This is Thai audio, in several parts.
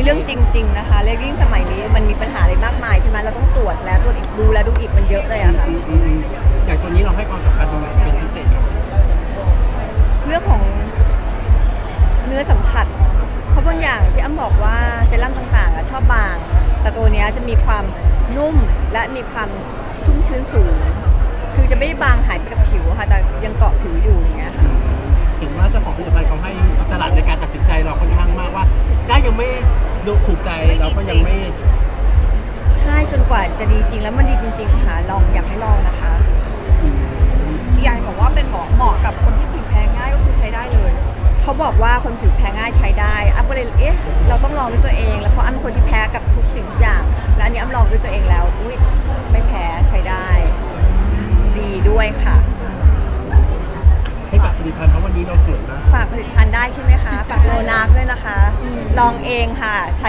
นนี้เรื่องจริง ๆ นะคะแล้วยิ่งสมัยนี้มันมีปัญหาอะไรมากมายใช่ไหมเราต้องตรวจแล้วตรวจอีกดูแล้วดูอีกมันเยอะเลยอะค่ะอืมอืมอืมอย่างตัวนี้เราให้ความสำคัญตรงไหนเป็นพิเศษครับเรื่องของเนื้อสัมผัส เพราะบางอย่างที่อ้ำบอกว่าเซรั่มต่างๆอะชอบบาง แต่ตัวเนี้ยจะมีความนุ่มและมีความชุ่มชื้นสูง คือจะไม่ได้บางหายไปกับผิวค่ะ แต่ยังเกาะผิวอยู่อย่างเงี้ยค่ะ เห็นว่าเจ้าของผลิตภัณฑ์เขาให้อิสระในการตัดสินใจเราค่อนข้างมากว่าถ้ายังไม่ ดูถูกใจเราก็ยังไม่ ใช่จนกว่าจะดีจริงแล้วมันดีจริง ๆ ค่ะ ลองอยากให้ลองนะคะอืมพี่ยายบอกว่าเป็นเหมาะเหมาะกับคนที่ผิวแพ้ง่ายก็คือใช้ได้เลย เขาบอกว่าคนผิวแพ้ง่ายใช้ได้อ้ำก็เลยเอ๊ะเราต้องลองด้วยตัวเอง แล้วเพราะอ้ำเป็นคนที่แพ้กับ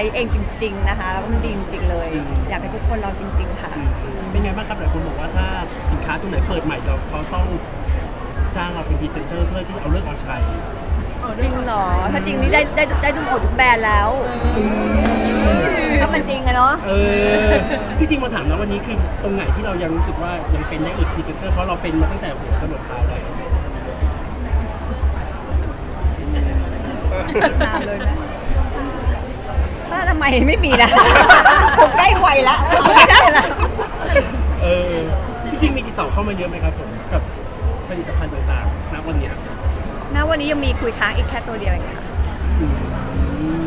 ช้เองจริง ๆ นะคะ แล้วมันดีจริง ๆ เลย อยากให้ทุกคนลองจริง ๆ ค่ะ เป็นไงบ้างครับหลายคนบอกว่าถ้าสินค้าตัวไหนเปิดใหม่เราเขาต้องจ้างเราเป็นพรีเซนเตอร์เพื่อที่จะเอาเลิกเอาชัยจริงเหรอ ถ้าจริงนี่ได้ได้ได้ดูหมดทุกแบรนด์แล้วก็มันจริงอะเนาะเออที่จริงมาถามนะวันนี้คือตรงไหนที่เรายังรู้สึกว่ายังเป็นได้อีกพรีเซนเตอร์เพราะเราเป็นมาตั้งแต่หัวจรดเท้าเลยนานเลยไหมถ้าทำไมไม่มีนะ ผมใกล้วัยละไม่ได้ละเออที่จริงมีติดต่อเข้ามาเยอะไหมครับผมกับผลิตภัณฑ์ต่างๆณวันเนี้ยณวันนี้ยังมีคุยค้างอีกแค่ตัวเดียวเองค่ะ อืม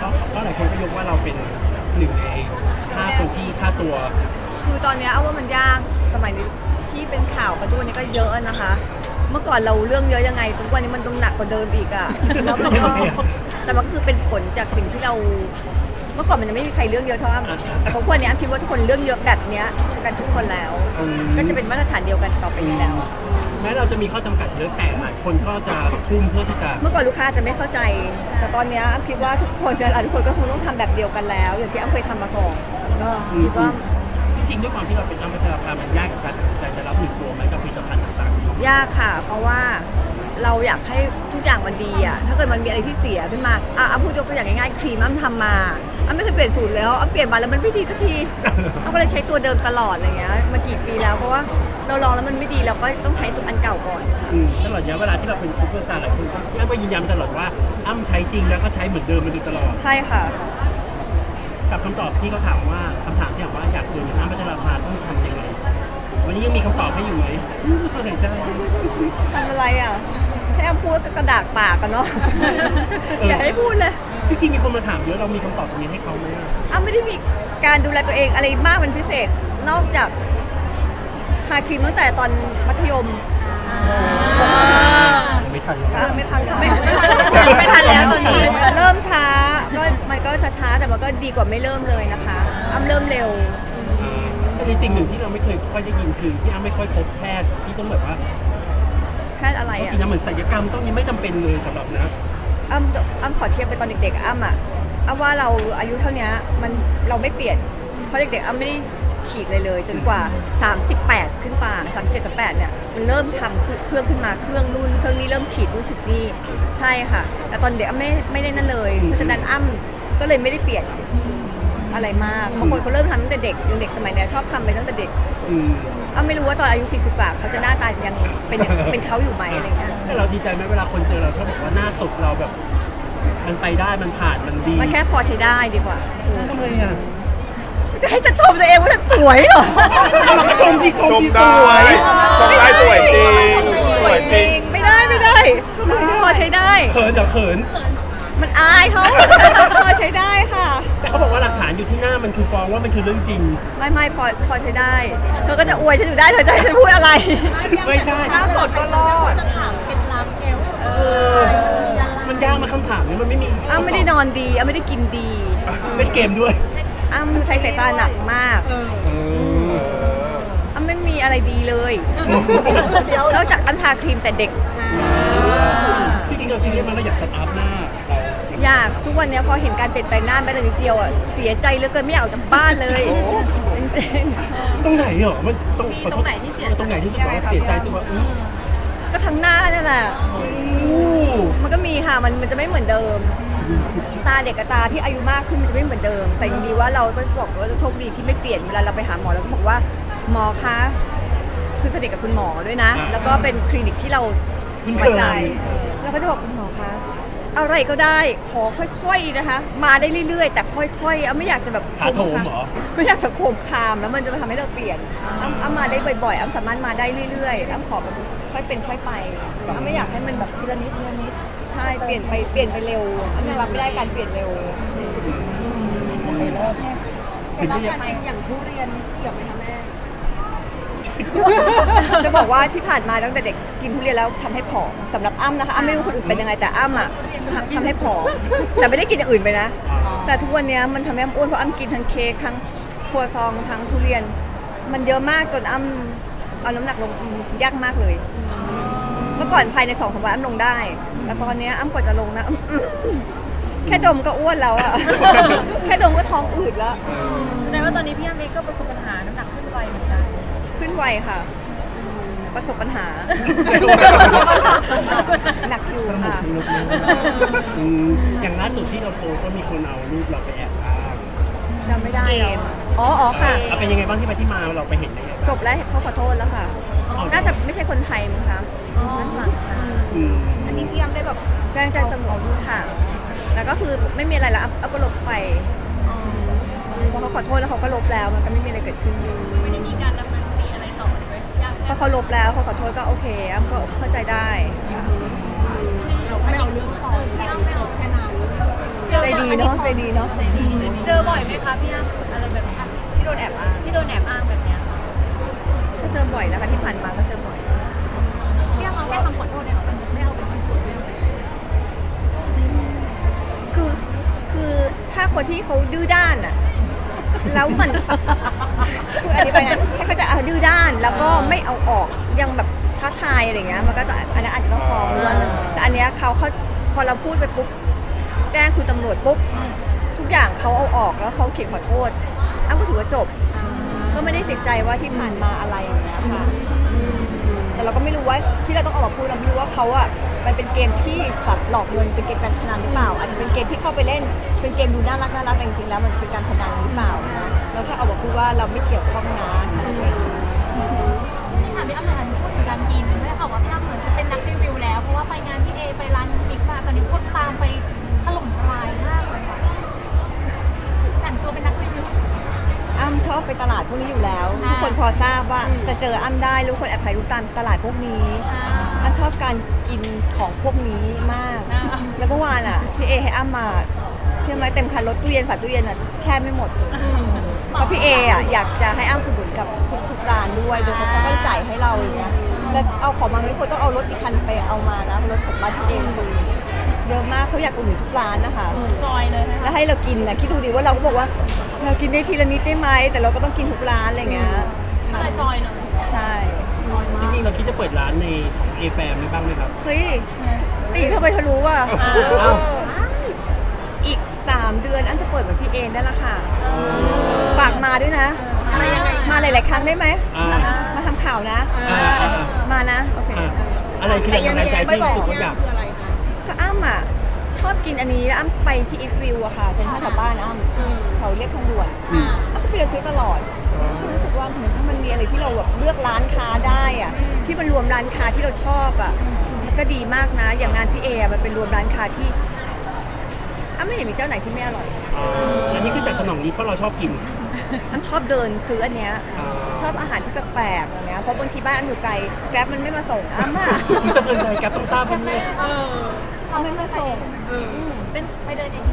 ก็ก็หลายคนก็ยกว่าเราเป็นหนึ่งในห้าคนที่ค่าตัว คือตอนเนี้ยเอาว่ามันยากสมัยนี้ที่เป็นข่าวกันทุกวันนี้ก็เยอะนะคะเมื่อก่อนเราเรื่องเยอะยังไงทุกวันนี้มันต้องหนักกว่าเดิมอีกอะแล้วมันก็แต่มันก็คือเป็นผลจากสิ่งที่เรา เมื่อก่อนมันยังไม่มีใครเรื่องเยอะเท่าอ้ำแต่ทุกวันนี้อ้ำคิดว่าทุกคนเรื่องเยอะแบบเนี้ยกันทุกคนแล้ว อืม ก็จะเป็นมาตรฐานเดียวกันต่อไปนี้แล้ว แม้เราจะมีข้อจำกัดเยอะแต่หลายคนก็จะทุ่มเพื่อที่จะ เมื่อก่อนลูกค้าจะไม่เข้าใจ แต่ตอนเนี้ยอ้ำคิดว่าทุกคนจะทุกคนก็คงต้องทำแบบเดียวกันแล้ว อย่างที่อ้ำเคยทำมาก่อนก็คิดว่า จริงๆด้วยความที่เราเป็นอ้ำพัชราภามันยากกับการตัดสินใจจะรับหนึ่งตัวไหมกับผลิตภัณฑ์ต่างๆที่เขา ยากค่ะ เพราะว่าเราอยากให้ทุกอย่างมันดีอะถ้าเกิดมันมีอะไรที่เสียขึ้นมาอะอ้ำพูดยกตัวอย่างง่ายๆครีมอ้ำทำมาอ้ำไม่เคยเปลี่ยนสูตรแล้วอ้ำเปลี่ยนมาแล้วมันไม่ดีสักทีอ้ำก็เลยใช้ตัวเดิมตลอดอะไรเงี้ยมากี่ปีแล้วเพราะว่าเราลองแล้วมันไม่ดีเราก็ต้องใช้ตัวอันเก่าก่อนค่ะ อืมตลอดระยะเวลาที่เราเป็นซูเปอร์สตาร์หลายคนก็อ้ำก็ยืนยันตลอดว่าอ้ำใช้จริงแล้วก็ใช้เหมือนเดิมมาโดยตลอด ใช่ค่ะ กับคำตอบที่เขาถามว่าคำถามที่ถามว่าอยากสวยเหมือนอ้ำพัชราภาต้องทำยังไงวั นนี้ยังมีคำตอบให้อยู่ไหมอืมเท่าไหร่จ้าทำอะไรอะให้อ้ำพูดก็กระดากปากกันเนาะเออ อย่าให้พูดเลยจริงๆมีคนมาถามเยอะเรามีคำตอบตรงนี้ให้เขาไหมอ้ำไม่ได้มีการดูแลตัวเองอะไรมากเป็นพิเศษ นอกจากทาครีมตั้งแต่ตอนมัธยม ไม่ทันเออไม่ทันแล้วไม่ไม่ทันแล้วตอนนี้ เริ่มช้าก็มันก็ช้าๆแต่มันก็ดีกว่าไม่เริ่มเลยนะคะอ้ำเริ่มเร็ว แต่มีสิ่งหนึ่งที่เราไม่เคยค่อยได้ยินคือพี่อ้ำไม่ค่อยพบแพทย์ที่ต้องแบบว่าแค่อะไรต้องอะกินน้ำเหมือนศัลยกรรมต้องนี้ไม่จำเป็นเลยสำหรับนะ อ้ำอ้ำขอเทียบไปตอนเด็กๆอ้ำอะอ้ำว่าเราอายุเท่านี้มันเราไม่เปลี่ยนเพราะเด็กๆอ้ำไม่ได้ฉีดเลยเลย จนกว่า 38 ขึ้นป่า37 38เนี่ยมันเริ่มทำเครื่องขึ้นมาเครื่องนู่นเครื่องนี้เริ่มฉีดนู่นฉีดนี่ใช่ค่ะ แต่ตอนเด็กอ้ำไม่ไม่ได้นั่นเลย เพราะฉะนั้นอ้ำก็เลยไม่ได้เปลี่ยน อะไรมากบางคนเขาเริ่มทำตั้งแต่เด็กยังเด็กสมัยเนี้ยชอบทำไปตั้งแต่เด็กอืมอ้ำไม่รู้ว่าตอนอายุ40กว่าเขาจะหน้าตายังเป็นอย่างเป็นเขาอยู่ไหมอะไรเงี้ย แต่เราดีใจไหมเวลาคนเจอเราชอบบอกว่าหน้าสดเราแบบ มันไปได้มันผ่านมันดีมันแค่พอใช้ได้ดีกว่า ทำไมอะจะให้จะชมตัวเองว่าฉันสวยเหรอ เอาเราก็ชมที่ชมชมที่สได้วย ชมได้สวยจริง สวยจริง ไม่ได้ไม่ได้พอใช้ได้ เขินเดี๋ยวเขิน มันอายเขา พอใช้ได้ค่ะ แต่เขาบอกว่าหลักฐานอยู่ที่หน้ามันคือฟ้องว่ามันคือเรื่องจริง ไม่ไม่พอพอใช้ได้ เธอก็จะอวยฉันอยู่ได้เธอจะให้ฉันพูดอะไร ไม่ใช่หน้าสดก็รอดเออ มันยากมาคำถามนี้มันไม่มีอ้ำไม่ได้นอนดีอ้ำไม่ได้กินดีเล่นเกมด้วยอ้ำดูใช้สายตาหนักมากเอออ้ำไม่มีอะไรดีเลยนอกจากอ้ำทาครีมแต่เด็กจริงๆเราซีเรียสมันเราอยากสตาร์ทหน้าเรา อยากทุกวันเนี้ยพอเห็นการเปลี่ยนแปลงหน้าแม้แต่นิดเดียวอะเสียใจเหลือเกินไม่อยากออกจากบ้านเลยจริงตรงไหนเหรอมันตรงตรงไหนที่เสียตรงไหนที่รู้สึกว่าเสียใจรู้สึกว่าอื้อๆก็ทั้งหน้านั่นแหละอู้มันก็มีค่ะมันมันจะไม่เหมือนเดิม ตาเด็กกับตาที่อายุมากขึ้นมันจะไม่เหมือนเดิม แต่ยังดีว่าเราก็บอกว่าโชคดีที่ไม่เปลี่ยนเวลาเราไปหาหมอเราก็บอกว่าหมอคะคือสนิทกับคุณหมอด้วยนะ แล้วก็เป็นคลินิกที่เราคุ้นไว้เคใจยแล้วก็จะบอกคุณหมอคะ อะไรก็ได้ขอค่อยๆนะคะ มาได้เรื่อยๆ แต่ค่อยๆอ้ำไม่อยากจะแบบถาโถมเหรอ ไม่อยากจะโคมคามแล้วมันจะทำให้เราเปลี่ยนอ้ำอ้ำมาได้บ่อยๆอ้ำสามารถมาได้เรื่อยๆอ้ำขอแบบค่อยเป็นค่อยไปอ้ำไม่อยากให้มันแบบทีละนิดทีละนิดใช่เปลี่ยนไปเปลี่ยนไปเร็วอ้ำยังรับไม่ได้การเปลี่ยนเร็วคือที่ยังอย่างทุเรียนเกี่ยวไหมคะแม่จะบอกว่าที่ผ่านมาตั้งแต่เด็กกินทุเรียนแล้วทำให้ผอมสำหรับอ้ำนะคะอ้ำไม่รู้คนอื่นเป็นยังไงแต่อ้ำอะ ทำทำให้ผอมแต่ไม่ได้กินอย่างอื่นไปนะ แต่ทุกวันเนี้ยมันทำให้อ้ำอ้วนเพราะอ้ำกินทั้งเค้กทั้งครัวซองทั้งทุเรียน มันเยอะมากจนอ้ำเอาน้ำหนักลงยากมากเลย เมื่อก่อนภายในสองสามวันอ้ำลงได้ แต่ตอนเนี้ยอ้ำกว่าจะลงนะอื้ออื้อแค่ดมก็อ้วนแล้วอะ แค่ดมก็ท้องอืดแล้ว แสดงว่าตอนนี้พี่อ้ำเองก็ประสบปัญหาน้ำหนักขึ้นไวเหมือนกันขึ้นไวค่ะ ประสบปัญหา หนักอยู่ ต้องหมด ค่ะ ชีวิตเลย อืมอย่างล่าสุดที่เราโพสต์ก็มีคนเอารูปเราไปแอบอ้างจำไม่ได้แล้วอะอ๋ออ๋อค่ะ เอาเป็นยังไงบ้างที่ไปที่มาเราไปเห็นยังไงจบแล้วเขาขอโทษแล้วค่ะ น่าจะไม่ใช่คนไทยมั้งคะนั่นหลังชาติอืมอันนี้พี่อ้ำได้แบบแจ้งแจ้งตำรวจค่ะ แล้วก็คือไม่มีอะไรแล้วอัพอัพก็ลบไปพอเขาขอโทษแล้วเขาก็ลบแล้วมันก็ไม่มีอะไรเกิดขึ้นไม่ได้มีการดำเนินคดีอะไรต่อใช่ไหมยากพอเขาลบแล้วเขาขอโทษก็โอเคอ้ำก็เข้าใจได้ค่ะไม่ เอาเรื่องต่อพี่อ้ำไม่เอาแค่นั้นใจดีเนาะใจดีเนาะเจอบ่อยไหมคะพี่อ้ำอะไรแบบนี้ที่โดนแอบอ้างที่โดนแอบอ้างแบบเนี้ยก็เจอบ่อยนะคะที่ผ่านมาก็เจอบ่อยพี่อ้ำเอาแค่คำขอโทษเนี่ยมันไม่เอาเป็นที่สุดไม่เอาคือคือถ้าคนที่เขาดื้อด้านอะแล้วมันคืออธิบายไงถ้าเขาจะเอาดื้อด้านแล้วก็ไม่เอาออกยังแบบ ท้าทายอะไรเงี้ยมันก็จะอันนั้นอาจจะต้องฟ้องด้วยแต่อันเนี้ยเขาเขาพอเราพูดไปปุ๊บแจ้งคุณตำรวจปุ๊บทุกอย่างเขาเอาออกแล้วเขาเขียนขอโทษอ้ำก็ถือว่าจบ ก็ไม่ได้ติดใจว่าที่ผ่านมาอะไรอย่างเงี้ยค่ะอืมแต่เราก็ไม่รู้ว่าที่เราต้องออกมาพูดเราไม่รู้ว่าเขาอะมันเป็นเกมที่แบบหลอกเงินเป็นเกมการพนันหรือเปล่า อาจจะเป็นเกมที่เข้าไปเล่น เป็นเกมดูน่ารักน่ารักแต่จริงๆแล้วมันเป็นการพนันหรือเปล่านะเราแค่เอาบอกพูดว่าเราไม่เกี่ยวข้องนะแค่นั้นเองที่ อนนี้คนตามไปถล่มทลายมากเลยค่ะแต่งตัวเป็นนักรีวิว อ้ำชอบไปตลาดพวกนี้อยู่แล้วทุกคนพอทราบว่าจะเจออ้ำได้รู้คนแอบถ่ายรูปตามตลาดพวกนี้อ่า อ้ำชอบการกินของพวกนี้มาก อ่า แล้วเมื่อวานอะพี่เอให้อ้ำมาเชื่อไหมเต็มคันรถตู้เย็นใส่ตู้เย็นอะแช่ไม่หมดเพราะพี่เออะอยากจะให้อ้ำอุดหนุนกับทุกๆร้านด้วยโดยเขาก็จ่ายให้เราอย่างเงี้ยแล้วเอาของมาไม่ควรต้องเอารถอีกคันไปเอามานะรถของบ้านพี่เอคือ เยอะมากเขาอยากอุดหนุนทุกร้านนะคะ จอยเลยนะแล้คะวให้เรากินนะคิดดูดิว่าเราก็บอกว่าเรากินได้ทีละนิดได้ไหมแต่เราก็ต้องกินทุกร้านอะไรเงี้ยก็ค่ะเลยจอยเลยใช่จริงๆเราคิดจะเปิดร้านในของเอแฟมบ้างไหมครับ เฮ้ยตีทำไมเธอรู้อะอ้าวอีก 3 เดือนอันจะเปิดเหมือนพี่เอนั่นแหละค่ะฝากมาด้วยนะอะไรยังไงมาหลายๆครั้งได้ไหมอ่ามาทำข่าวนะอ่าอ่าอ่า มานะโอเค อ่าอะไรคือแรงบันดาลใจที่รู้สึกว่าอยากคื ออะไรคะก็อ้ำอะชอบกินอันนี้แล้วอ้ำไปที่อีทวิวอะค่ะเซ็นทรัลแถวบ้านอ้ำเขาเรียกทางด่วนอืมอ้ำก็ไปเดินซื้อตลอดรู้สึกว่าเหมือนถ้ามันมีอะไรที่เราแบบเลือกร้านค้าได้อะที่มันรวมร้านค้าที่เราชอบอะมันก็ดีมากนะ อย่างงานพี่เออะมันเป็นรวมร้านค้าที่อ้ำไม่เห็นมีเจ้าไหนที่ไม่อร่อยอ่าอันนี้คือจากสนองนี้เพราะเราชอบกินอ้ำชอบเดินซื้ออันเนี้ยอ่าชอบอาหารที่แปลกๆอย่างเงี้ยเพราะบางทีบ้านอ้ำอยู่ไกลแกร็บมันไม่มาส่งอ้ำอะมีสะเทือนใจแกปต้องทราบเป็นเนี่ย เขาไม่มาส่งเป็นไปเดินเอง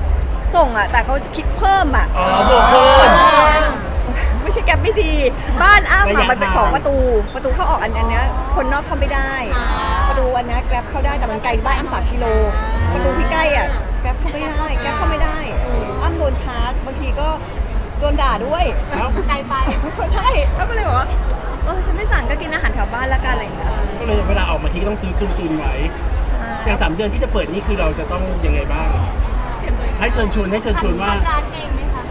ส่งอะ แต่เขาคิดเพิ่มอะอ๋อบวกเพิ่ม ไม่ใช่แกร็บไม่ดี บ้านอ้ำระอะยะมันเป็นทางสองประตู ประตูเข้าออกอันอันเนี้ยคนนอกเข้าไม่ได้ ประตูอันเนี้ยแกร็บเข้าได้แต่มันไกลบ้านอ้ำสามกิโล ประตูที่ใกล้อะแกร็บเข้าไม่ได้แกร็บเข้าไม่ได้อ้ำโดนชาร์จบางทีก็โดนด่าด้วยเอ้าไกลไป ใช่อ้ำก็เลยบอกว่าเออฉันไม่สั่งก็กินอาหารแถวบ้านละกันอะไรอย่างเงี้ย ก็เลยเวลาออกมาทีก็ต้องซื้อตุนตุนๆไว้ใช่ อย่างสามเดือนที่จะเปิดนี่คือเราจะต้องยังไงบ้าง ให้เชิญชวนให้เชิญชวนว่าทำร้านเองไหมคะ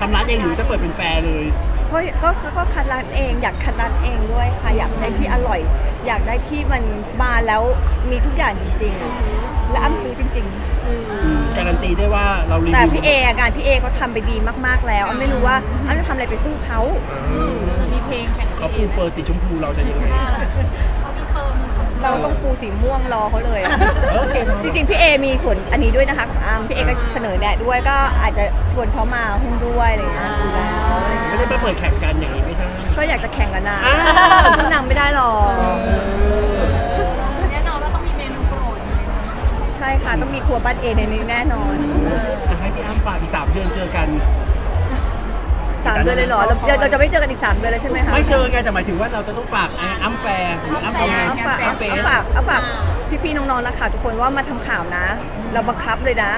ทำร้านเองหรือจะเปิดเป็นแฟร์เลย ก็ก็ก็ก็คัดร้านเองอยากคัดร้านเองด้วยค่ะอยากได้ที่อร่อย อยากได้ที่มันมาแล้วมีทุกอย่างจริงๆและอ้ำซื้อจริงๆการันตีได้ว่าเรารีวิวแต่พี่เออะงานพี่เอเขาทำไปดีมากๆแล้วอ้ำไม่รู้ว่าอ้ำจะทำอะไรไปสู้เขามีเพลงแข่งเขาปูเฟอร์สีชมพูเราจะยังไง เขามีเฟิร์มเราต้องปูสีม่วงรอเขาเลยอะเออเก่ง จริงๆพี่เอมีส่วนอันนี้ด้วยนะคะของอ้ำพี่เอก็เสนอแนะด้วยก็อาจจะชวนเขามาหุ้นด้วยอะไรเงี้ยดูแล้วอะไรเงี้ยไม่ได้ไปเปิดแข่งกันอย่างนี้ไม่ใช่ ก็อยากจะแข่งกันนะอ้าวที่นางไม่ได้หรอกแน่นอนว่าต้องมีเมนูโปรดใช่ค่ะต้องมีครัวบ้านเอในนี้แน่นอน อะให้พี่อ้ำฝากอีกสามเดือนเจอกัน สามเดือนเลยเหรอเราเราเราจะไม่เจอกันอีกสามเดือนเลยใช่ไหมคะไม่เชิญไงแต่หมายถึงว่าเราจะต้องฝากไอ้อ้ำแฟร์หรืออ้ำยังไงเอาฝากอ้ำเฟเอาสฝากเอาฝากพี่ๆน้องๆนะคะทุกคนว่ามาทำข่าวนะ เราบังคับเลยนะ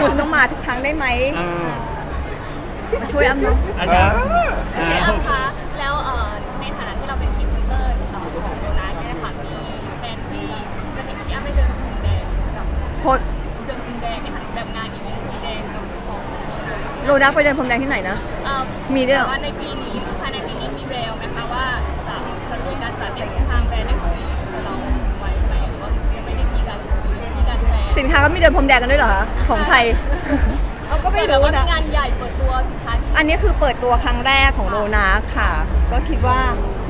คุณต้องมาทุกครั้งได้ไหมอ่ามาช่วยอ้ำเนาะ อาจารย์อ่าพี่อ้ำคะแล้วเอ่อในฐานะที่เราเป็นพรีเซนเตอร์เอ่อของโดนัทเนี่ยค่ะมีแฟนที่จะเห็นพี่อ้ำได้เดินพรมแดงกับโพสต์ เดินพรมแดงเนี่ยค่ะแบบงานอีเวนต์พรมแดงกับของโดนัทโรนักไปเดินพรมแดงที่ไหนนะเอ่อ มีด้วยเหรอแต่ว่าในปีนี้ภายในปีนี้มีแววไหมคะว่าจะจะมีการจัดเนี่ยทางแบรนด์ได้คุยกับเราไว้ไหมหรือว่ายังไม่ได้มีการคุยมีการแพลนสินค้าก็มีเดินพรมแดงกันด้วยเหรอคะของไทยเราก็ไม่แต่แบบรู้ว่ามีนะ งานใหญ่เปิดตัวสินค้าที่อันนี้คือเปิดตัวครั้งแรกของโรนาค่ะ ก็คิดว่า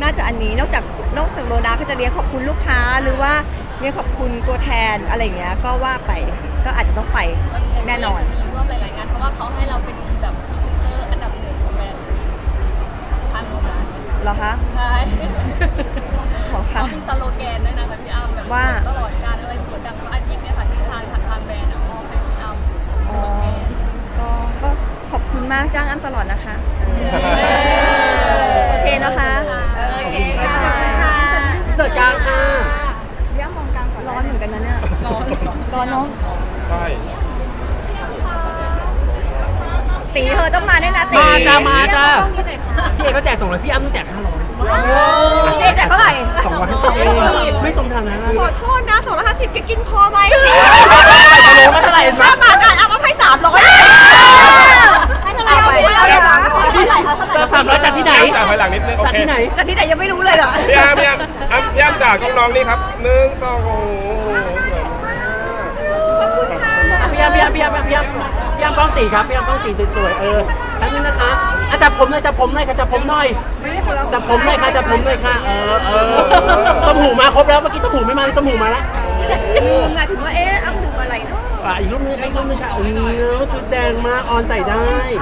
น่าจะอันนี้นอกจากนอกจากโรนาก็จะเรียกขอบคุณลูกค้าหรือว่าเรียกขอบคุณตัวแทนอะไรอย่างเงี้ยก็ว่าไปก็อาจจะต้องไปแน่นอน จะมีร่วมหลายๆงานเพราะว่าเขาให้เราเป็น เหรอคะ ใช่ขอค่ะเขามีสโลแกนด้วยนะคะพี่อ้ำแบบว่าสวยตลอดการอะไรสวยดังพระอาทิตย์เนี่ยค่ะที่ทางทางทางแบรนด์อะมอบให้พี่อ้ำสอ๋อโลแกนก็ก็ขอบคุณมากจ้างอ้ำตลอดนะคะโอเคนะคะโอเคค่ะเสิร์ตกลางค่ะย่ามองกลางก่อนร้อนเหมือนกันนะเนี่ยร้อนร้อนเนาะใช่ ตีเธอต้องมาแน่นะตี มาจ้ามาจ้า พี่เอกก็แจกสองร้อยพี่อ้ำต้องแจกห้าร้อยเจ๊แจกเท่าไหร่สองร้อยห้าสิบเองไม่สมฐานะขอโทษนะ250แกกินพอไหมก็เท่าไหร่เห็นไหมถ้ามากันเอามาให้300ให้เท่าไหร่เอาไปเอาเลยนะเอาเท่าไหร่เอาเท่าไหร่สามร้อยจากที่ไหนจ่ายภายหลังนิดนึงโอจากเคที่ไหน แต่ที่ไหนยังไม่รู้เลยเหรอพี่อ้ำพี่อ้ำอ้ำพี่อ้ำจากน้องๆนี่ครับหนึ่งสองโอ้โหสวยมากขอบคุณค่ะ พี่อ้ำพี่อ้ำพี่อ้ำพี่อ้ำพี่อ้ำกล้องตีครับพี่อ้ำกล้องตีสวยๆเออ อันนี้นะคะอะจับผมหน่อยจับผมหน่อยค่ะจับผมหน่อยจับผมหน่อยค่ะจับผมหน่อยค่ะเออเออต้มหูมาครบแล้วเมื่อกี้ต้มหูไม่มาเลยต้มหูมาแล้วลืมอะถึงว่าเอ๊ะอ้ำลืมอะไรเนาะอะอีกรูปนึงค่ะอีกรูปนึงค่ะโอ้โหสุดแดงมากออนใส่ได้